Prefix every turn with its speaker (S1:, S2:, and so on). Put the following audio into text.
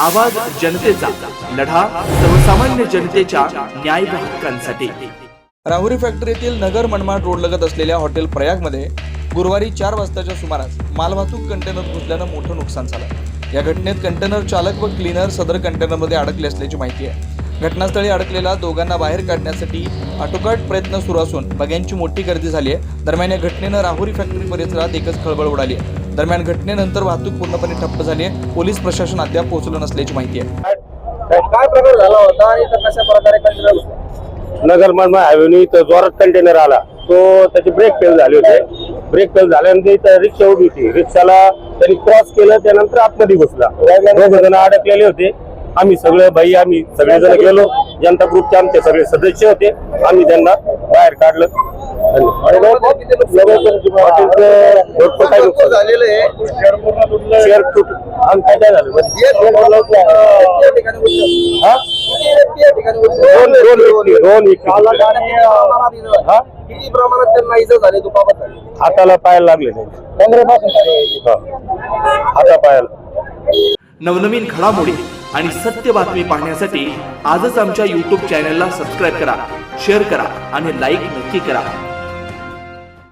S1: आवाज जनतेचा लढा सर्वसामान्य जनतेच्या न्याय हक्कांसाठी.
S2: राहुरी फॅक्टरीतील नगर मनमाड रोड लगत असलेल्या हॉटेल प्रयागमध्ये गुरुवारी चार वाजताच्या सुमारास मालवाहतूक कंटेनर घुसल्यानं मोठं नुकसान झालं. या घटनेत कंटेनर चालक व क्लीनर सदर कंटेनरमध्ये अडकले असल्याची माहिती आहे. घटनास्थळी अडकलेला दोघांना बाहेर काढण्यासाठी आटोकाट प्रयत्न सुरू असून बघ्यांची मोठी गर्दी झाली आहे. दरम्यान या घटनेनं राहुरी फॅक्टरी परिसरात एकच खळबळ उडाली आहे. दरम्यान घटनेनंतर वाहतूक पूर्णपणे ठप्प झाली आहे पोलीस प्रशासन अद्याप पोहोचलं नसल्याची माहिती आहे
S3: काय प्रकार झाला होता आणि इथं कशा प्रकारे?
S4: नगर हायवेनी इथं जोरात कंटेनर आला तो त्याचे ब्रेक फेल झाले होते ब्रेक फेल झाल्यानंतर इथं रिक्षा उभी होती रिक्षाला त्यांनी क्रॉस केलं त्यानंतर आतमध्ये घुसला दोघ जण अडकलेले होते आम्ही सगळे बाई आम्ही सगळेजण गेलो जनता ग्रुपचे आमचे सगळे सदस्य होते आम्ही त्यांना बाहेर काढलं? हॉटेलचं
S3: झालेलं आहे.
S4: शेअर झालं? दोन दोन व्यक्ती दोन व्यक्ती
S3: किती प्रमाणात त्यांना इजा झाली? दुखापत
S4: हाताला पायाला लागले. हाता पायाला.
S1: नवनवीन घडामोडी आणि सत्य बातमी पाहण्यासाठी आजच आमच्या यूट्यूब चॅनलला सबस्क्राईब करा शेअर करा आणि लाईक नक्की करा.